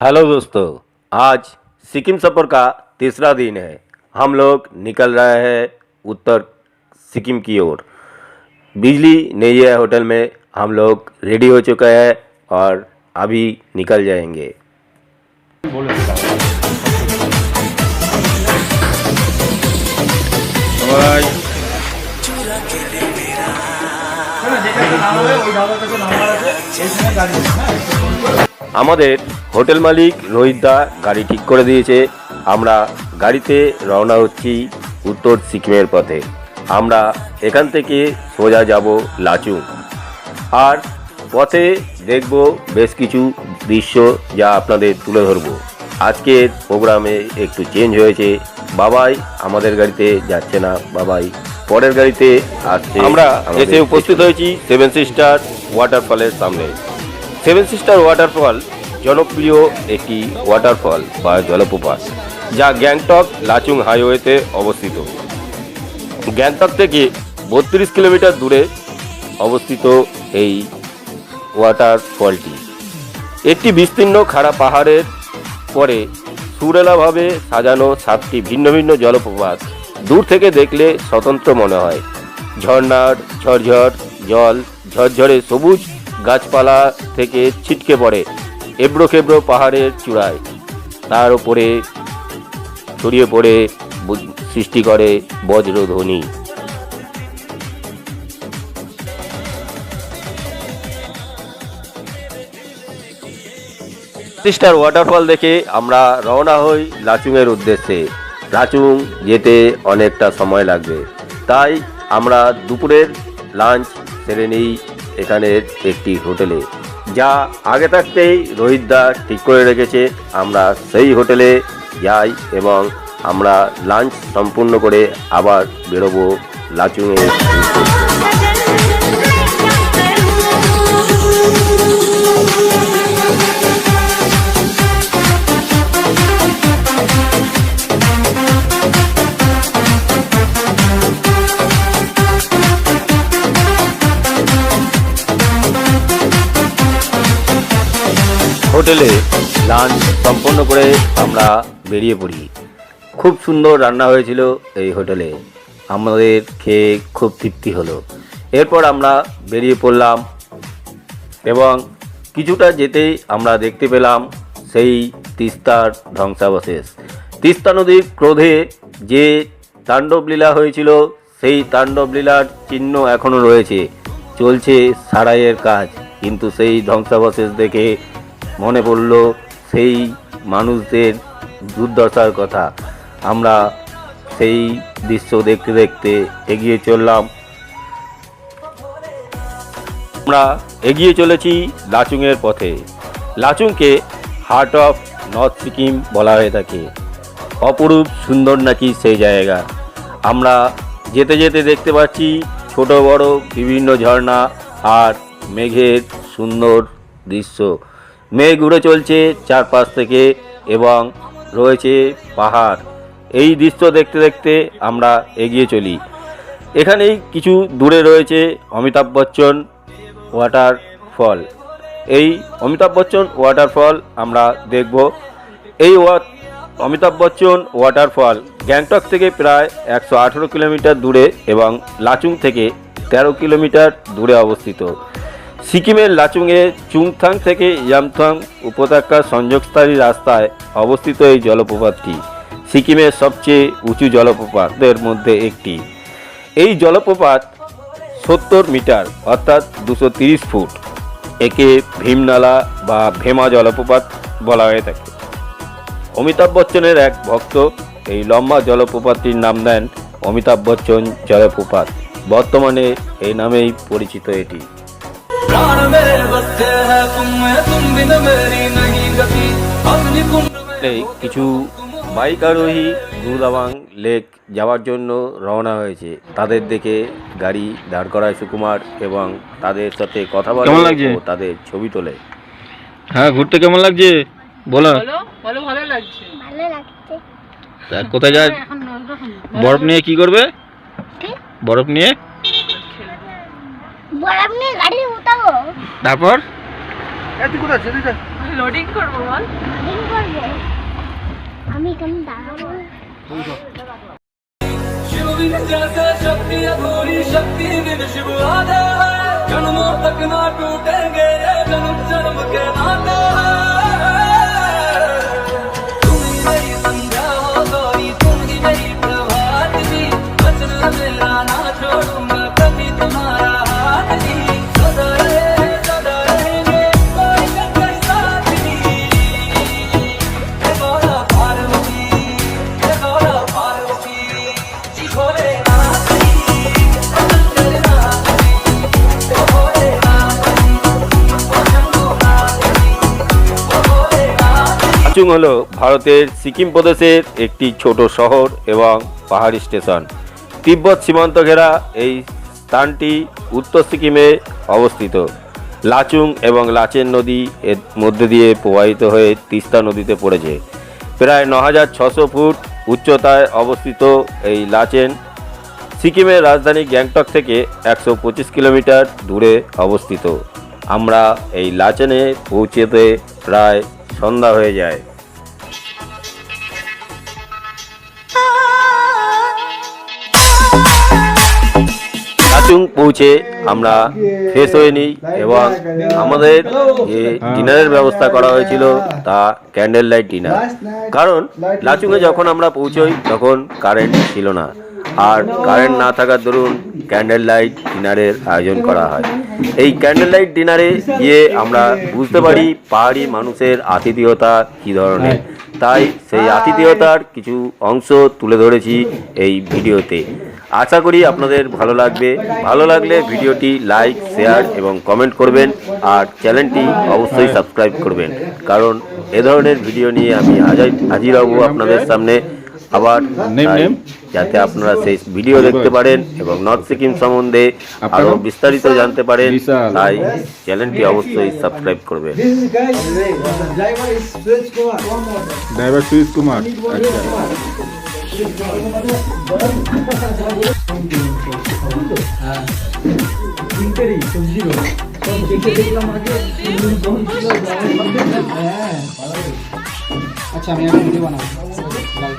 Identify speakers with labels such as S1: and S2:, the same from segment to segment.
S1: Hello दोस्तों, आज सिक्किम सफ़र का तीसरा दिन है। हम लोग निकल रहे हैं उत्तर सिक्किम की ओर। बिजली नहीं है होटल में, हम लोग रेडी हो चुके हैं और अभी निकल जाएँगे।
S2: बोले।
S1: আমাদের হোটেল মালিক রোহিত দা গাড়ি ঠিক করে দিয়েছে। আমরা গাড়িতে রওনা হচ্ছি উত্তর সিকিমের পথে। আমরা এখান থেকে সোজা যাব লাচুং। আর পথে দেখব বেশ কিছু দৃশ্য যা আপনাদের তুলে ধরবো। আজকের প্রোগ্রামে একটু চেঞ্জ হয়েছে। বাবাই আমাদের গাড়িতে যাচ্ছে না। বাবাই পরের গাড়িতে আসছে আমরা এসে উপস্থিত হয়েছি সেভেন সিস্টার ওয়াটারফলের সামনে। সেভেন সিস্টার ওয়াটারফল জনপ্রিয় একটি ওয়াটারফল বা জলপ্রপাত, যা গ্যাংটক লাচুং হাইওয়েতে অবস্থিত। গ্যাংটক থেকে বত্রিশ কিলোমিটার দূরে অবস্থিত এই ওয়াটারফলটি একটি বিস্তীর্ণ খাড়া পাহাড়ের পরে সুরেলাভাবে সাজানো সাতটি ভিন্ন ভিন্ন জলপ্রপাত, দূর থেকে দেখলে স্বতন্ত্র মনে হয়। ঝর্ণার ঝরঝর জল, ঝরঝরে সবুজ গাছপালা থেকে ছিটকে পড়ে এবড়ো খেবড়ো পাহাড়ের চূড়ায়। তার উপরে ছড়িয়ে পড়ে সৃষ্টি করে বজ্রধ্বনি। সিস্টার ওয়াটারফল দেখে আমরা রওনা হই লাচুংয়ের উদ্দেশ্যে। লাচুং যেতে অনেকটা সময় লাগবে। তাই আমরা দুপুরের লাঞ্চ সেরে নিই। এখানের একটি হোটেলে। যা আগে থাকতেই রোহিত রোহিতদা ঠিক করে রেখেছে, আমরা সেই হোটেলে যাই এবং আমরা লাঞ্চ সম্পূর্ণ করে আবার বেরোবো লাচুংয়ের হোটেলে লাঞ্চ সম্পন্ন করে আমরা বেরিয়ে পড়ি। খুব সুন্দর রান্না হয়েছিল এই হোটেলে। আমাদের খেয়ে খুব তৃপ্তি হলো। এরপর আমরা বেরিয়ে পড়লাম এবং কিছুটা যেতেই আমরা দেখতে পেলাম সেই তিস্তার ধ্বংসাবশেষ। তিস্তা নদীর ক্রোধে যে তাণ্ডব লীলা হয়েছিল, সেই তাণ্ডব লীলার চিহ্ন এখনও রয়েছে। চলছে সারাইয়ের কাজ, কিন্তু সেই ধ্বংসাবশেষ দেখে মনে পড়ল সেই মানুষদের দুর্দশার কথা। আমরা সেই দৃশ্য দেখতে দেখতে এগিয়ে চললাম। আমরা এগিয়ে চলেছি লাচুংয়ের পথে। লাচুংকে হার্ট অফ নর্থ সিকিম বলা হয়ে থাকে। অপরূপ সুন্দর নাকি সেই জায়গা। আমরা যেতে যেতে দেখতে পাচ্ছি ছোট বড় বিভিন্ন ঝর্ণা আর মেঘের সুন্দর দৃশ্য। মেঘ উড়ে চলছে চারপাশ থেকে এবং রয়েছে পাহাড়। এই দৃশ্য দেখতে দেখতে আমরা এগিয়ে চলি। এখানেই কিছু দূরে রয়েছে অমিতাভ বচ্চন ওয়াটারফল এই অমিতাভ বচ্চন ওয়াটারফল আমরা দেখব। এই অমিতাভ বচ্চন ওয়াটারফল গ্যাংটক থেকে প্রায় একশো আঠেরো কিলোমিটার দূরে এবং লাচুং থেকে তেরো কিলোমিটার দূরে অবস্থিত। সিকিমের লাচুংয়ে চুংথাং থেকে ইয়ামথাং উপত্যকার সংযোগস্থানী রাস্তায় অবস্থিত এই জলপ্রপাতটি সিকিমের সবচেয়ে উঁচু জলপ্রপাতের মধ্যে একটি। এই জলপ্রপাত সত্তর মিটার, অর্থাৎ দুশো ফুট, একে ভীমনালা বা ভেমা জলপ্রপাত বলা হয়ে থাকে। অমিতাভ বচ্চনের এক ভক্ত এই লম্বা জলপ্রপাতটির নাম দেন অমিতাভ বচ্চন জলপ্রপাত। বর্তমানে এই নামেই পরিচিত এটি।
S3: प्राण मेरे बसते हैं तुम में तुम बिन मेरी नहीं गति अपनी कुंभ
S1: এই কিছু বাইক আরোহী গুরুদাবাং লেক যাওয়ার জন্য রওনা হয়েছে তাদের দেখে গাড়ি দাঁড় করায় সুকুমার এবং তাদের সাথে কথা বলে
S2: কেমন লাগছে?
S1: ও তাদের ছবি তোলে
S2: হ্যাঁ ঘুরতে কেমন লাগছে বলো
S4: বলো বলো ভালো লাগছে
S5: ভালো লাগছে
S2: তা কোথায় যা
S4: এখন নন্দন
S2: বরফ নিয়ে কি করবে
S5: কি?
S2: বরফ নিয়ে
S5: বরফ নিয়ে গাড়ি উঠাবো
S2: তারপর
S5: আর
S4: লোডিং করবো বল
S5: লোডিং করবে আমি এখানে দাঁড়াবো
S3: शिव बिन जैसे शक्ति अधूरी शक्ति बिन शिव आधे है जन्मों तक ना टूटेंगे ये जन्म जन्म के नाते हैं
S1: দার্জিলিং হল ভারতের সিকিম প্রদেশের একটি ছোট শহর এবং পাহাড়ি স্টেশন। তিব্বত সীমান্ত ঘেরা এই স্থানটি উত্তর সিকিমে অবস্থিত। লাচুং এবং লাচেন নদী এর মধ্যে দিয়ে প্রবাহিত হয়ে তিস্তা নদীতে পড়েছে। প্রায় ন হাজার ছশো ফুট উচ্চতায় অবস্থিত এই লাচেন সিকিমের রাজধানী গ্যাংটক থেকে একশো পঁচিশ কিলোমিটার দূরে অবস্থিত। আমরা এই লাচেনে পৌঁছেতে প্রায় সন্ধ্যা হয়ে যায়। পৌঁছে আমরা ফ্রেশ হয়ে নিই এবং আমাদের যে ডিনারের ব্যবস্থা করা হয়েছিল তা ক্যান্ডেল লাইট ডিনার কারণ লাচুংয়ে যখন আমরা পৌঁছই, তখন কারেন্ট ছিল না। আর কারেন্ট না থাকার দরুন ক্যান্ডেল লাইট ডিনারের আয়োজন করা হয়। এই ক্যান্ডেল লাইট ডিনারে গিয়ে আমরা বুঝতে পারি পাহাড়ি মানুষের আতিথেয়তা কী ধরনের। তাই সেই আতিথেয়তার কিছু অংশ তুলে ধরেছি এই ভিডিওতে। আশা করি আপনাদের ভালো লাগবে। ভালো লাগলে ভিডিওটি লাইক শেয়ার এবং কমেন্ট করবেন আর চ্যানেলটি অবশ্যই সাবস্ক্রাইব করবেন। কারণ এ ধরনের ভিডিও নিয়ে আমি হাজার হাজির হব আপনাদের সামনে। আবার? যাতে আপনারা সেই ভিডিও দেখতে পারেন এবং নর্থ সিকিম সম্বন্ধে আরও বিস্তারিত জানতে পারেন তাই চ্যানেলটি অবশ্যই সাবস্ক্রাইব করবেন.
S2: ড্রাইভার কুমার আচ্ছা
S6: আমি ভিডিও বানাবো Yeah,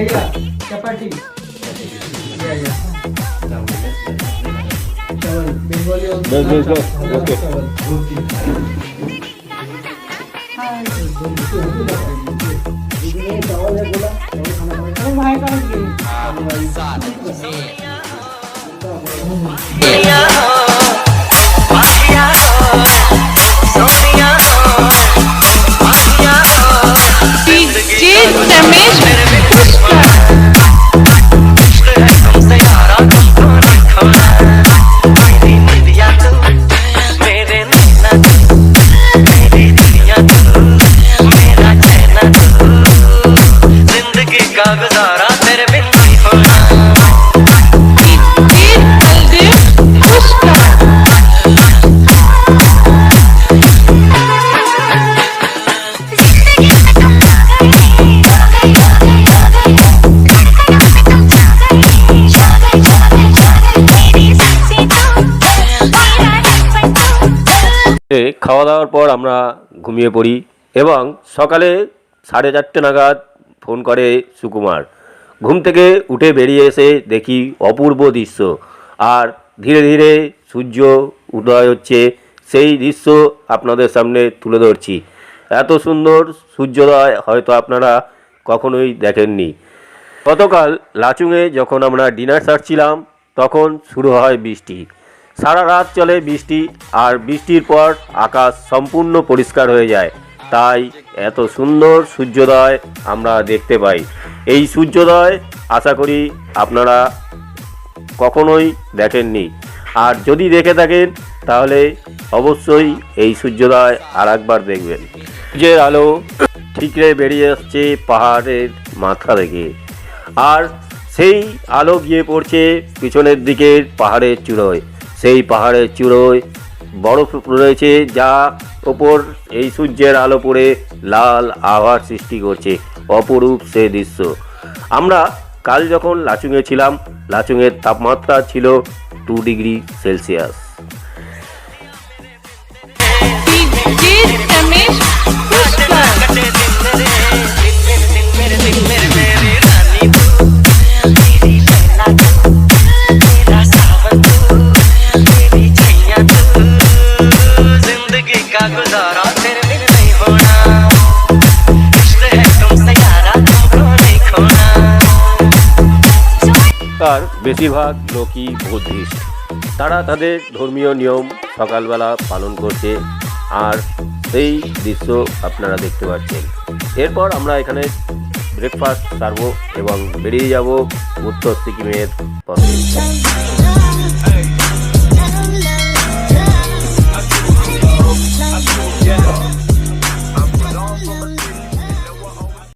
S6: yeah. Chapati. Yeah, yeah. Chawal. Bengali also.
S2: Yes, yes, yes. Okay.
S6: Hi. Chawal
S7: है बोला. भाई का Sonia, oh, oh,
S1: oh. খাওয়া দাওয়ার পর আমরা ঘুমিয়ে পড়ি এবং সকালে সাড়ে চারটে নাগাদ ফোন করে সুকুমার। ঘুম থেকে উঠে বেরিয়ে এসে দেখি অপূর্ব দৃশ্য। আর ধীরে ধীরে সূর্য উদয় হচ্ছে, সেই দৃশ্য আপনাদের সামনে তুলে ধরছি। এত সুন্দর সূর্যোদয় হয়তো আপনারা কখনোই দেখেননি। গতকাল লাচুঙে যখন আমরা ডিনার সারছিলাম, তখন শুরু হয় বৃষ্টি। সারা রাত চলে বৃষ্টি আর বৃষ্টির পর আকাশ সম্পূর্ণ পরিষ্কার হয়ে যায়। তাই এত সুন্দর সূর্যোদয় আমরা দেখতে পাই। এই সূর্যোদয় আশা করি আপনারা কখনোই দেখেননি। আর যদি দেখে থাকেন, তাহলে অবশ্যই এই সূর্যোদয় আর একবার দেখবেন। সূর্যের আলো ঠিকরে বেরিয়ে আসছে পাহাড়ের মাথা থেকে। আর সেই আলো গিয়ে পড়ছে পিছনের দিকের পাহাড়ের চূড়োয়। সেই পাহাড়ের চূড়োয় বরফ রয়েছে যা ওপর এই সূর্যের আলো পড়ে লাল আভার সৃষ্টি করছে অপরূপ সে দৃশ্য আমরা কাল যখন লাচুঙে ছিলাম লাচুঙের তাপমাত্রা ছিল টু ডিগ্রি সেলসিয়াস বেশিরভাগ লোকই বুদ্ধিস্ট। তারা তাদের ধর্মীয় নিয়ম সকালবেলা পালন করছে, আর সেই দৃশ্য আপনারা দেখতে পাচ্ছেন। এরপর আমরা এখানে ব্রেকফাস্ট সারবো এবং বেরিয়ে যাব উত্তর সিকিমের পথে।